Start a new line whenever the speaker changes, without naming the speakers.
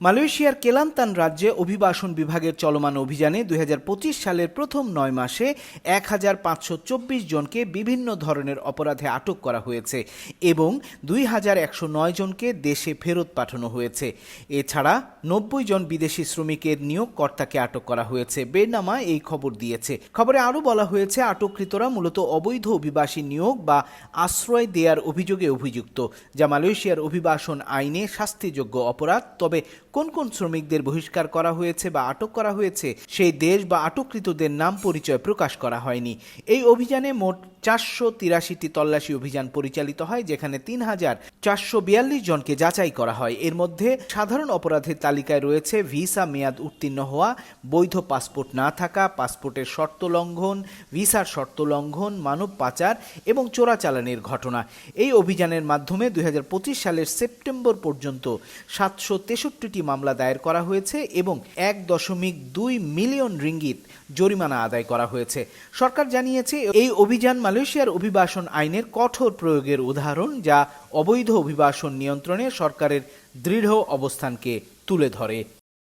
মালয়েশিয়ার কেলান্তান রাজ্যে অভিবাসন বিভাগের চলমান অভিযানে দুই হাজার পঁচিশ সালের প্রথম নয় মাসে এক হাজার পাঁচশো চব্বিশ জনকে বিভিন্ন ধরনের অপরাধে আটক করা হয়েছে এবং দুই হাজার একশো নয় জনকে দেশে ফেরত পাঠানো হয়েছে। এছাড়া নব্বই জন বিদেশি শ্রমিকের নিয়োগকর্তাকে আটক করা হয়েছে, বেনামা এই খবর দিয়েছে। খবরে আরও বলা হয়েছে, আটককৃতরা মূলত অবৈধ অভিবাসী নিয়োগ বা আশ্রয় দেওয়ার অভিযোগে অভিযুক্ত, যা মালয়েশিয়ার অভিবাসন আইনে শাস্তিযোগ্য অপরাধ। তবে কোন কোন শ্রমিকদের বহিষ্কার করা হয়েছে বা আটক করা হয়েছে, সেই দেশ বা আটককৃতদের নাম পরিচয় প্রকাশ করা হয়নি। এই অভিযানে মোট চারশো তিরাশিটি তল্লাশি অভিযান পরিচালিত হয়, যেখানে তিন হাজার চারশো বিয়াল্লিশ জনকে যাচাই করা হয়। এর মধ্যে সাধারণ অপরাধের তালিকায় রয়েছে ভিসা মেয়াদ উত্তীর্ণ হওয়া, বৈধ পাসপোর্ট না থাকা, পাসপোর্টের শর্ত লঙ্ঘন, ভিসার শর্ত লঙ্ঘন, মানব পাচার এবং চোরাচালানের ঘটনা। এই অভিযানের মাধ্যমে দুই হাজার পঁচিশ সালের সেপ্টেম্বর পর্যন্ত সাতশো তেষট্টিটি মামলা দায়ের করা হয়েছে এবং এক দশমিক দুই মিলিয়ন রিঙ্গিত জরিমানা আদায় করা হয়েছে। সরকার জানিয়েছে, এই অভিযান মালয়েশিয়ার অভিবাসন আইনের কঠোর প্রয়োগের উদাহরণ যা অবৈধ অভিবাসন নিয়ন্ত্রণে সরকারের দৃঢ় অবস্থানকে তুলে ধরে।